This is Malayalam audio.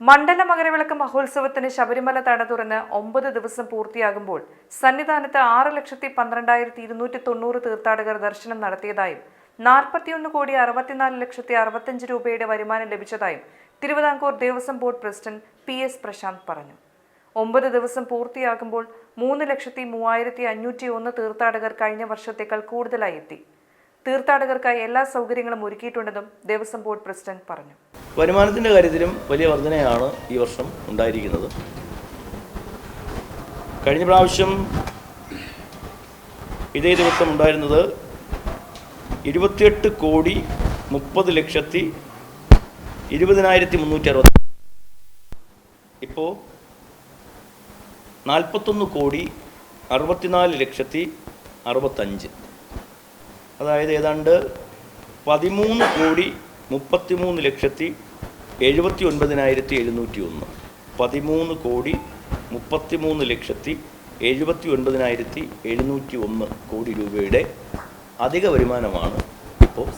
മണ്ഡല മകരവിളക്ക് മഹോത്സവത്തിന് ശബരിമല തട തുറന്ന് ഒമ്പത് ദിവസം പൂർത്തിയാകുമ്പോൾ സന്നിധാനത്ത് ആറ് ലക്ഷത്തി പന്ത്രണ്ടായിരത്തി ഇരുന്നൂറ്റി തൊണ്ണൂറ് തീർത്ഥാടകർ ദർശനം നടത്തിയതായും നാൽപ്പത്തിയൊന്ന് കോടി അറുപത്തിനാല് ലക്ഷത്തി അറുപത്തഞ്ച് രൂപയുടെ വരുമാനം ലഭിച്ചതായും Travancore Devaswom board president P S Prasanth പറഞ്ഞു. ഒമ്പത് ദിവസം പൂർത്തിയാകുമ്പോൾ മൂന്ന് ലക്ഷത്തി മൂവായിരത്തി അഞ്ഞൂറ്റി ഒന്ന് തീർത്ഥാടകർ കഴിഞ്ഞ വർഷത്തേക്കാൾ കൂടുതലായി എത്തി. തീർത്ഥാടകർക്കായി എല്ലാ സൗകര്യങ്ങളും ഒരുക്കിയിട്ടുണ്ടെന്നും ദേവസ്വം ബോർഡ് പ്രസിഡന്റ് പറഞ്ഞു. വരുമാനത്തിന്റെ കാര്യത്തിലും വലിയ വർധനയാണ് ഈ വർഷം ഉണ്ടായിരിക്കുന്നത്. കഴിഞ്ഞ പ്രാവശ്യം ഇതേ ദിവസം ഉണ്ടായിരുന്നത് ഇരുപത്തിയെട്ട് കോടി മുപ്പത് ലക്ഷത്തി ഇരുപതിനായിരത്തി മുന്നൂറ്റി അറുപത്തി ഇപ്പോൾ നാൽപ്പത്തൊന്ന് കോടി അറുപത്തിനാല് ലക്ഷത്തി അറുപത്തഞ്ച്. അതായത് ഏതാണ്ട് പതിമൂന്ന് കോടി മുപ്പത്തിമൂന്ന് ലക്ഷത്തി എഴുപത്തി ഒൻപതിനായിരത്തി എഴുന്നൂറ്റി ഒന്ന് പതിമൂന്ന് കോടി മുപ്പത്തിമൂന്ന് ലക്ഷത്തി എഴുപത്തി ഒൻപതിനായിരത്തി എഴുന്നൂറ്റി ഒന്ന് കോടി രൂപയുടെ അധിക വരുമാനമാണ് ഇപ്പോൾ